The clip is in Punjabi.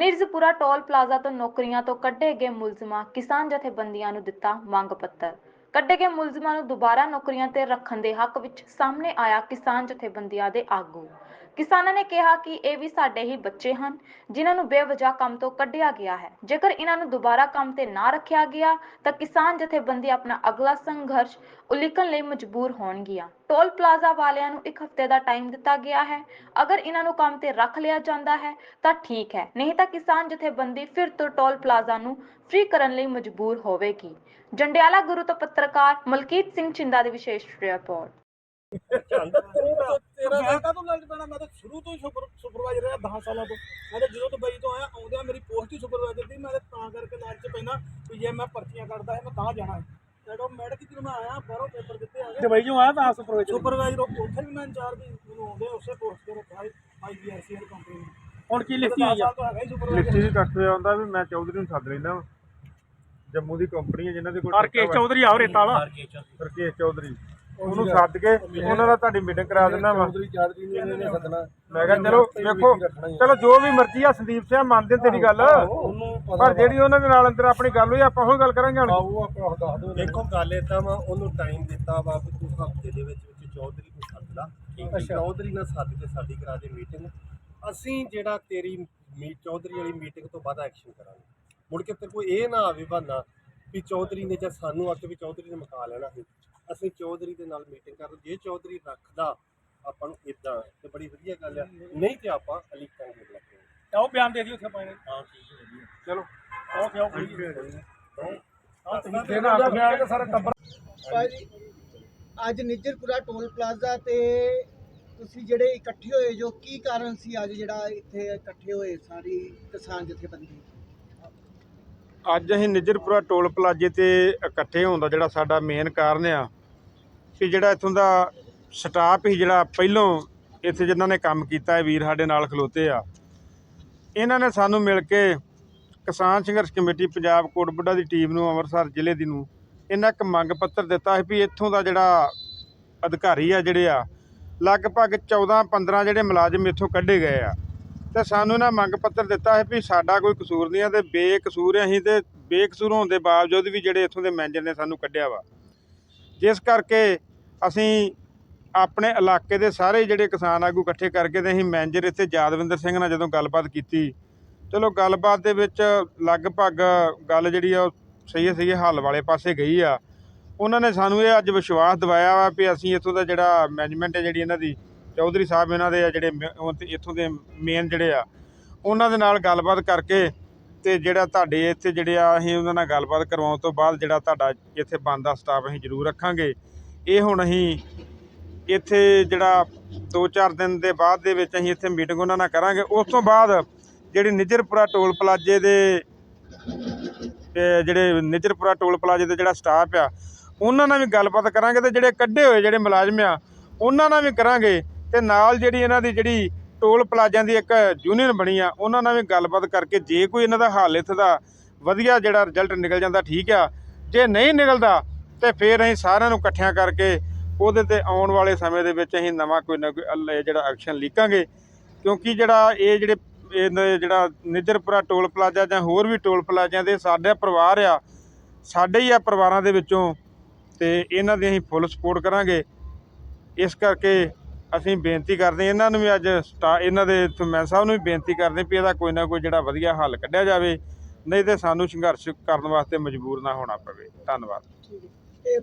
ਨਿਰਜ਼ਪੁਰਾ ਟੋਲ ਪਲਾਜ਼ਾ ਤੋਂ ਨੌਕਰੀਆਂ ਤੋਂ ਕੱਢੇ ਗਏ ਮੁਲਜ਼ਮਾਂ ਕਿਸਾਨ ਜਥੇਬੰਦੀਆਂ ਨੂੰ ਦਿੱਤਾ ਮੰਗ ਪੱਤਰ। ਕੱਢੇ ਗਏ ਮੁਲਜ਼ਮਾਂ ਨੂੰ ਦੁਬਾਰਾ ਨੌਕਰੀਆਂ ਤੇ ਰੱਖਣ ਦੇ ਹੱਕ ਵਿੱਚ ਸਾਹਮਣੇ ਆਇਆ ਕਿਸਾਨ ਜਥੇਬੰਦੀਆਂ ਦੇ ਆਗੂ। ਕਿਸਾਨਾਂ ਨੇ ਕਿਹਾ ਕਿ ਇਹ ਵੀ ਸਾਡੇ ਹੀ ਬੱਚੇ ਹਨ, ਜਿਨ੍ਹਾਂ ਨੂੰ ਬੇਵਜ੍ਹਾ ਕੰਮ ਤੋਂ ਕੱਢਿਆ ਗਿਆ ਹੈ। ਜੇਕਰ ਇਹਨਾਂ ਨੂੰ ਦੁਬਾਰਾ ਕੰਮ ਤੇ ਨਾ ਰੱਖਿਆ ਗਿਆ, ਤਾਂ ਕਿਸਾਨ ਜਥੇਬੰਦੀ ਆਪਣਾ ਅਗਲਾ ਸੰਘਰਸ਼ ਉਲੀਕਣ ਲਈ ਮਜਬੂਰ ਹੋਣਗੀਆਂ। ਟੋਲ ਪਲਾਜ਼ਾ ਵਾਲਿਆਂ ਨੂੰ ਇੱਕ ਹਫ਼ਤੇ ਦਾ ਟਾਈਮ ਦਿੱਤਾ ਗਿਆ ਹੈ। ਅਗਰ ਇਹਨਾਂ ਨੂੰ ਕੰਮ ਤੇ ਰੱਖ ਲਿਆ ਜਾਂਦਾ ਹੈ, ਤਾਂ ਠੀਕ ਹੈ। ਨਹੀਂ ਤਾਂ ਕਿਸਾਨ ਜਥੇਬੰਦੀ ਫਿਰ ਤੋਂ ਟੋਲ ਪਲਾਜ਼ਾ ਨੂੰ ਫ੍ਰੀ ਕਰਨ ਲਈ ਮਜਬੂਰ ਹੋਵੇਗੀ। ਜੰਡਿਆਲਾ ਗੁਰੂ ਤੋਂ ਪੱਤਰਕਾਰ ਮਲਕੀਤ ਸਿੰਘ ਚਿੰਦਾ ਦੀ ਵਿਸ਼ੇਸ਼ ਰਿਪੋਰਟ ਤੇਰਾ ਮੈਂ ਕਦੋਂ ਲੱਗ ਪੈਣਾ? ਮੈਂ ਤਾਂ ਸ਼ੁਰੂ ਤੋਂ ਹੀ ਸੁਪਰ ਸੁਪਰਵਾਈਜ਼ਰ ਰਿਹਾ 10 ਸਾਲਾਂ ਤੋਂ। ਮੈਂ ਤਾਂ ਜਦੋਂ ਦੁਬਈ ਤੋਂ ਆਇਆ ਆਉਂਦਿਆਂ ਮੇਰੀ ਪੋਸਟ ਹੀ ਸੁਪਰਵਾਈਜ਼ਰ ਦੀ ਮੈਂ ਤਾਂ ਤਾਂ ਕਰਕੇ ਲਾਜ ਚ ਪੈਂਦਾ ਵੀ ਜੇ ਮੈਂ ਪਰਚੀਆਂ ਕੱਢਦਾ ਹੈ ਮੈਂ ਤਾਂ ਜਾਣਾ ਹੈ। ਜਦੋਂ ਮੈਡਮ ਜਦੋਂ ਮੈਂ ਆਇਆ ਬਾਹਰੋਂ ਪੇਪਰ ਦਿੱਤੇ ਆ ਗਏ। ਦੁਬਈ ਚੋਂ ਆਇਆ ਤਾਂ ਸੁਪਰਵਾਈਜ਼ਰ ਸੁਪਰਵਾਈਜ਼ਰ ਉੱਥੇ ਵੀ ਮੈਂ ਇੰਚਾਰਜ ਹੀ ਮੈਨੂੰ ਆਉਂਦੇ ਉਸੇ ਪੋਸਟ ਤੇ ਰੱਖਿਆ ਆਈਬੀਐਸਸੀਐਲ ਕੰਪਨੀ ਨੇ। ਹੁਣ ਕੀ ਲਿਖੀ ਹੋਈ 10 ਆ? ਸਾਲ ਤੋਂ ਹੈਗਾ ਹੀ ਸੁਪਰਵਾਈਜ਼ਰ ਲਿਖੀ ਵੀ ਕੱਟ ਰਿਹਾ ਹੁੰਦਾ ਵੀ ਮੈਂ ਚੌਧਰੀ ਨੂੰ ਸੱਦ ਲੈਂਦਾ। ਜੰਮੂ ਦੀ ਕੰਪਨੀ ਹੈ ਜਿਨ੍ਹਾਂ ਦੇ ਕੋਲ ਆਰਕੇ ਚੌਧਰੀ ਆ ਰੇਤਾ ਵਾਲਾ। ਰਕੇਸ਼ ਚੌਧਰੀ। ਉਹਨੂੰ ਸੱਦ ਕੇ ਉਹਨਾਂ ਦਾ ਤੁਹਾਡੀ ਮੀਟਿੰਗ ਕਰਾ ਦਿੰਦਾ ਵਾ। ਚੌਧਰੀ ਚਾਰਜੀ ਨੇ ਇਹਨੇ ਸੱਦਣਾ। ਮੈਂ ਕਿਹਾ ਚਲੋ ਵੇਖੋ ਚਲੋ ਜੋ ਵੀ ਮਰਜ਼ੀ ਆ ਸੰਦੀਪ ਸਿੰਘ ਮੰਨਦੇ ਨੇ ਤੇਰੀ ਗੱਲ। ਪਰ ਜਿਹੜੀ ਉਹਨਾਂ ਦੇ ਨਾਲ ਅੰਦਰ ਆਪਣੀ ਗੱਲ ਹੋਈ ਆਪਾਂ ਉਹੀ ਗੱਲ ਕਰਾਂਗੇ ਹੁਣ। ਆਓ ਆਪਾਂ ਦੱਸ ਦਿਓ। ਦੇਖੋ ਗੱਲ ਏਦਾਂ ਵਾ ਉਹਨੂੰ ਟਾਈਮ ਦਿੱਤਾ ਵਾ ਵੀ ਤੂੰ ਹਫ਼ਤੇ ਦੇ ਵਿੱਚ ਵਿੱਚ ਚੌਧਰੀ ਨੂੰ ਸੱਦ ਲਾ। ਚੌਧਰੀ ਨਾਲ ਸੱਦ ਕੇ ਸਾਡੀ ਕਰਾ ਦੇ ਮੀਟਿੰਗ ਅਸੀਂ ਜਿਹੜਾ ਤੇਰੀ ਮੀ ਚੌਧਰੀ ਵਾਲੀ ਮੀਟਿੰਗ ਤੋਂ ਬਾਅਦ ਐਕਸ਼ਨ ਕਰਾਂਗੇ। ਮੁੜ ਕੇ ਤੇ ਕੋਈ ਇਹ ਨਾ ਆਵੇ ਬਹਾਨਾ ਵੀ ਚੌਧਰੀ ਨੇ ਜਾਂ ਸਾਨੂੰ ਆ ਕੇ ਵੀ ਚੌਧਰੀ ਨੇ ਮੁਕਾ ਲੈਣਾ ਸੀ। ਅਸੀਂ ਚੌਧਰੀ ਦੇ ਨਾਲ ਮੀਟਿੰਗ ਕਰ ਜੇ ਚੌਧਰੀ ਰੱਖਦਾ ਆਪਾਂ ਨੂੰ ਇਦਾਂ ਤੇ ਬੜੀ ਵਧੀਆ ਗੱਲ ਆ ਨਹੀਂ ਤੇ ਆਪਾਂ ਅਲੀਕਾਂਗੇ ਲੱਗਦੇ ਉਹ ਬਿਆਨ ਦੇ ਦਿਓ ਉੱਥੇ ਪਾਣੇ ਹਾਂ ਠੀਕ ਹੈ ਚਲੋ ਉਹ ਕਿਉਂ ਗਈ ਇਹਨਾਂ ਹੱਥ ਮਿਆਰ ਕੇ ਸਾਰਾ ਟੱਬਰ ਭਾਜੀ ਅੱਜ ਨਿਜਰਪੁਰਾ ਟੋਲ ਪਲਾਜ਼ਾ ਤੇ ਤੁਸੀਂ ਜਿਹੜੇ ਇਕੱਠੇ ਹੋਏ ਜੋ ਕੀ ਕਾਰਨ ਸੀ ਅੱਜ ਜਿਹੜਾ ਇੱਥੇ ਇਕੱਠੇ ਹੋਏ ਸਾਰੀ ਕਿਸਾਨ ਜਥੇਬੰਦੀ? ਅੱਜ ਅਸੀਂ ਨਿਜਰਪੁਰਾ ਟੋਲ ਪਲਾਜ਼ੇ ਤੇ ਇਕੱਠੇ ਹੋਣ ਦਾ ਜਿਹੜਾ ਸਾਡਾ ਮੇਨ ਕਾਰਨ ਆ ਕਿ ਜਿਹੜਾ ਇੱਥੋਂ ਦਾ ਸਟਾਫ ਹੀ ਜਿਹੜਾ ਪਹਿਲੋਂ ਇੱਥੇ ਜਿਨ੍ਹਾਂ ਨੇ ਕੰਮ ਕੀਤਾ ਹੈ ਵੀਰ ਸਾਡੇ ਨਾਲ ਖਲੋਤੇ ਆ। ਇਹਨਾਂ ਨੇ ਸਾਨੂੰ ਮਿਲ ਕੇ ਕਿਸਾਨ ਸੰਘਰਸ਼ ਕਮੇਟੀ ਪੰਜਾਬ ਕੋਟਬੁੱਢਾ ਦੀ ਟੀਮ ਨੂੰ, ਅੰਮ੍ਰਿਤਸਰ ਜ਼ਿਲ੍ਹੇ ਦੀ ਨੂੰ ਇਹਨਾਂ ਇੱਕ ਮੰਗ ਪੱਤਰ ਦਿੱਤਾ ਹੈ ਵੀ ਇੱਥੋਂ ਦਾ ਜਿਹੜਾ ਅਧਿਕਾਰੀ ਆ ਜਿਹੜੇ ਆ, ਲਗਭਗ 14 15 ਜਿਹੜੇ ਮੁਲਾਜ਼ਮ ਇੱਥੋਂ ਕੱਢੇ ਗਏ ਆ। ਤੇ ਸਾਨੂੰ ਇਹਨਾਂ ਮੰਗ ਪੱਤਰ ਦਿੱਤਾ ਹੈ ਵੀ ਸਾਡਾ ਕੋਈ ਕਸੂਰ ਨਹੀਂ ਆ ਤੇ ਬੇਕਸੂਰ ਆ ਅਸੀਂ ਤੇ ਬੇਕਸੂਰ ਹੋਣ ਦੇ ਬਾਵਜੂਦ ਵੀ ਜਿਹੜੇ ਇੱਥੋਂ ਦੇ ਮੈਨੇਜਰ ਨੇ ਸਾਨੂੰ ਕੱਢਿਆ ਵਾ। ਜਿਸ ਕਰਕੇ ਅਸੀਂ ਆਪਣੇ ਇਲਾਕੇ ਦੇ ਸਾਰੇ ਜਿਹੜੇ ਕਿਸਾਨ ਆਗੂ ਇਕੱਠੇ ਕਰਕੇ ਤੇ ਅਸੀਂ ਮੈਨੇਜਰ ਇੱਥੇ ਯਾਦਵਿੰਦਰ ਸਿੰਘ ਨਾਲ ਜਦੋਂ ਗੱਲਬਾਤ ਕੀਤੀ, ਚਲੋ ਗੱਲਬਾਤ ਦੇ ਵਿੱਚ ਲਗਭਗ ਗੱਲ ਜਿਹੜੀ ਆ ਉਹ ਸਹੀ ਸਹੀ ਹੱਲ ਵਾਲੇ ਪਾਸੇ ਗਈ ਆ। ਉਹਨਾਂ ਨੇ ਸਾਨੂੰ ਇਹ ਅੱਜ ਵਿਸ਼ਵਾਸ ਦਿਵਾਇਆ ਵਾ ਵੀ ਅਸੀਂ ਇੱਥੋਂ ਦਾ ਜਿਹੜਾ ਮੈਨੇਜਮੈਂਟ ਹੈ ਜਿਹੜੀ ਇਹਨਾਂ ਦੀ, ਚੌਧਰੀ ਸਾਹਿਬ ਇਹਨਾਂ ਦੇ ਆ ਜਿਹੜੇ ਮ- ਇੱਥੋਂ ਦੇ ਮੇਨ ਜਿਹੜੇ ਆ, ਉਹਨਾਂ ਦੇ ਨਾਲ ਗੱਲਬਾਤ ਕਰਕੇ ਤੇ ਜਿਹੜਾ ਤੁਹਾਡੇ ਇੱਥੇ ਜਿਹੜੇ ਆ ਅਸੀਂ ਉਹਨਾਂ ਨਾਲ ਗੱਲਬਾਤ ਕਰਵਾਉਣ ਤੋਂ ਬਾਅਦ ਜਿਹੜਾ ਤੁਹਾਡਾ ਇੱਥੇ ਬਣਦਾ ਸਟਾਫ ਅਸੀਂ ਜ਼ਰੂਰ ਰੱਖਾਂਗੇ। ਇਹ ਹੁਣ ਅਸੀਂ ਇੱਥੇ ਜਿਹੜਾ 2-4 ਦਿਨ ਦੇ ਬਾਅਦ ਦੇ ਵਿੱਚ ਅਸੀਂ ਇੱਥੇ ਮੀਟਿੰਗ ਉਹਨਾਂ ਨਾਲ ਕਰਾਂਗੇ। ਉਸ ਤੋਂ ਬਾਅਦ ਜਿਹੜੀ ਨਿਜਰਪੁਰਾ ਟੋਲ ਪਲਾਜ਼ੇ ਦੇ ਤੇ ਜਿਹੜੇ ਨਿਜਰਪੁਰਾ ਟੋਲ ਪਲਾਜ਼ੇ ਦੇ ਜਿਹੜਾ ਸਟਾਫ ਆ, ਉਹਨਾਂ ਨਾਲ ਵੀ ਗੱਲਬਾਤ ਕਰਾਂਗੇ ਤੇ ਜਿਹੜੇ ਕੱਢੇ ਹੋਏ ਜਿਹੜੇ ਮੁਲਾਜ਼ਮ ਆ, ਉਹਨਾਂ ਨਾਲ ਵੀ ਕਰਾਂਗੇ ਤੇ ਨਾਲ ਜਿਹੜੀ ਇਹਨਾਂ ਦੀ ਜਿਹੜੀ ਟੋਲ ਪਲਾਜ਼ਿਆਂ ਦੀ ਇੱਕ ਯੂਨੀਅਨ ਬਣੀ ਆ, ਉਹਨਾਂ ਨਾਲ ਵੀ ਗੱਲਬਾਤ ਕਰਕੇ ਜੇ ਕੋਈ ਇਹਨਾਂ ਦਾ ਹਾਲ ਇੱਥੇ ਦਾ ਵਧੀਆ ਜਿਹੜਾ ਰਿਜ਼ਲਟ ਨਿਕਲ ਜਾਂਦਾ ਠੀਕ ਆ। ਜੇ ਨਹੀਂ ਨਿਕਲਦਾ ਤੇ ਫਿਰ ਅਸੀਂ ਸਾਰਿਆਂ ਨੂੰ ਇਕੱਠਿਆਂ ਕਰਕੇ ਉਹਦੇ ਤੇ ਆਉਣ ਵਾਲੇ ਸਮੇਂ ਦੇ ਵਿੱਚ ਅਸੀਂ ਨਵਾਂ ਕੋਈ ਨਾ ਕੋਈ ਜਿਹੜਾ ਐਕਸ਼ਨ ਲੀਕਾਂਗੇ। ਕਿਉਂਕਿ ਜਿਹੜਾ ਇਹ ਜਿਹੜੇ, ਇਹ ਜਿਹੜਾ ਨਿਜਰਪੁਰਾ ਟੋਲ ਪਲਾਜ਼ਾ ਜਾਂ ਹੋਰ ਵੀ ਟੋਲ ਪਲਾਜ਼ਿਆਂ ਦੇ ਸਾਡੇ ਪਰਿਵਾਰ ਆ, ਸਾਡੇ ਹੀ ਆ ਪਰਿਵਾਰਾਂ ਦੇ ਵਿੱਚੋਂ, ਤੇ ਇਹਨਾਂ ਦੀ ਅਸੀਂ ਫੁੱਲ ਸਪੋਰਟ ਕਰਾਂਗੇ। ਇਸ ਕਰਕੇ ਅਸੀਂ ਬੇਨਤੀ ਕਰਦੇ ਇਹਨਾਂ ਨੂੰ ਵੀ ਅੱਜ ਸਟਾ, ਇਹਨਾਂ ਦੇ ਮੈਂ ਸਾਹਿਬ ਨੂੰ ਵੀ ਬੇਨਤੀ ਕਰਦੇ ਵੀ ਇਹਦਾ ਕੋਈ ਨਾ ਕੋਈ ਜਿਹੜਾ ਵਧੀਆ ਹੱਲ ਕੱਢਿਆ ਜਾਵੇ, ਨਹੀਂ ਤੇ ਸਾਨੂੰ ਸੰਘਰਸ਼ ਕਰਨ ਵਾਸਤੇ ਮਜਬੂਰ ਨਾ ਹੋਣਾ ਪਵੇ। ਧੰਨਵਾਦ। ਇਹ